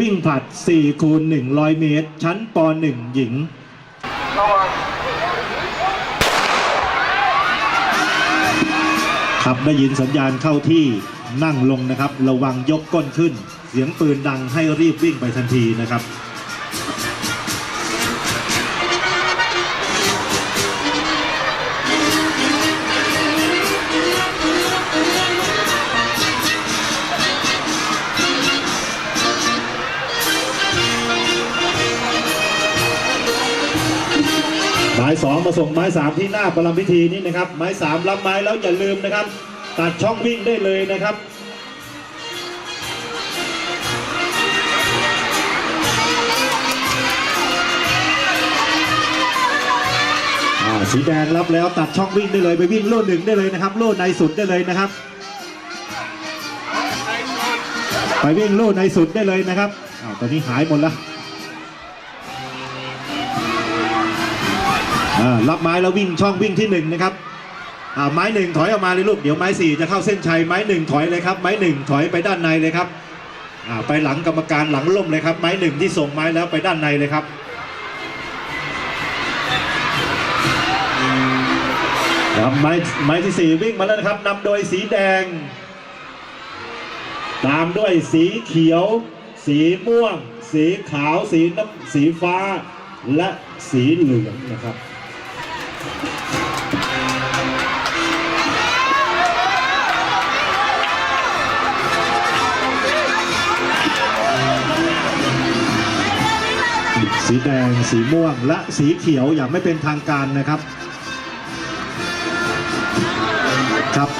วิ่งผลัด 4 คูณ 100 เมตร ชั้นป .1 หญิง ครับได้ยินสัญญาณเข้าที่นั่งลงนะครับ ระวังยกก้นขึ้น เสียงปืนดังให้รีบวิ่งไปทันทีนะครับ หมายสองมาส่งไม้สามที่หน้าประลำพิธีนี้นะครับ ไม้สามรับไม้แล้วอย่าลืมนะครับ ตัดช่องวิ่งได้เลยนะครับอ่าสีแดงรับแล้วตัดช่องวิ่งได้เลยไปวิ่งโล่หนึ่งได้เลยนะครับ โล่ในสุดได้เลยนะครับ ไปวิ่งโล่ในสุดได้เลยนะครับอ้าวตอนนี้หายหมดแล้ว รับไม้แล้ววิ่งช่องวิ่งที่หนึ่งนะครับไม้หนึ่งถอยออกมาเลยลูกเดี๋ยวไม้สี่จะเข้าเส้นชัยไม้หนึ่งถอยเลยครับไม้หนึ่งถอยไปด้านในเลยครับไปหลังกรรมการหลังล่มเลยครับ ไม้หนึ่งที่ส่งไม้แล้วไปด้านในเลยครับครับไม้ไม้ที่สี่วิ่งมาแล้วนะครับนำโดยสีแดง ตามด้วยสีเขียว สีม่วง สีขาว สีน้ำสีฟ้า และสีเหลืองนะครับ สีแดง สีม่วง และสีเขียวอย่างไม่เป็นทางการนะครับ ครับ